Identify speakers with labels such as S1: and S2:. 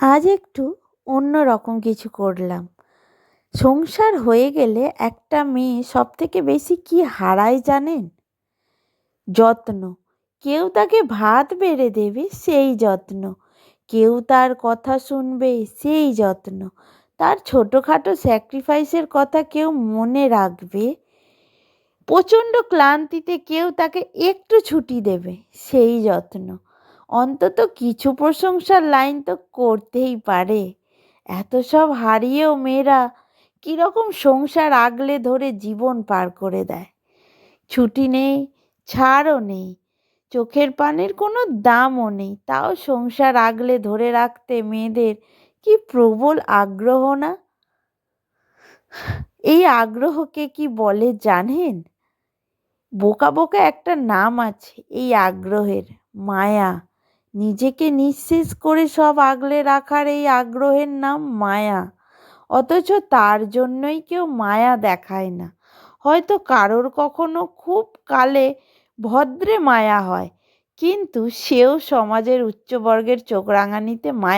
S1: আজ একটু অন্য রকম কিছু করলাম। সংসার হয়ে গেলে একটা মেয়ে সব থেকে বেশি কি হারায় জানেন? যত্ন। কেউ তাকে ভাত বেড়ে দেবে, সেই যত্ন। কেউ তার কথা শুনবে, সেই যত্ন। তার ছোটোখাটো স্যাক্রিফাইসের কথা কেউ মনে রাখবে। প্রচণ্ড ক্লান্তিতে কেউ তাকে একটু ছুটি দেবে, সেই যত্ন। অন্তত কিছু প্রশংসার লাইন তো করতেই পারে। এত সব হারিয়েও মেয়েরা কীরকম সংসার আগলে ধরে জীবন পার করে দেয়। ছুটি নেই, ছাড়ও নেই, চোখের পানির কোনো দামও নেই, তাও সংসার আগলে ধরে রাখতে মেয়েদের কি প্রবল আগ্রহ না? এই আগ্রহকে কি বলে জানেন? বোকা বোকা একটা নাম আছে, এই আগ্রহের, মায়া। নিজেকে নিঃশেষ করে সব আগলে রাখার এই আগ্রহের নাম মায়া। অথচ তার জন্যই কেউ মায়া দেখায় না। হয়তো কারোর কখনো খুব কালে ভদ্রে মায়া হয়, কিন্তু সেও সমাজের উচ্চবর্গের চোখ রাঙানিতে মায়া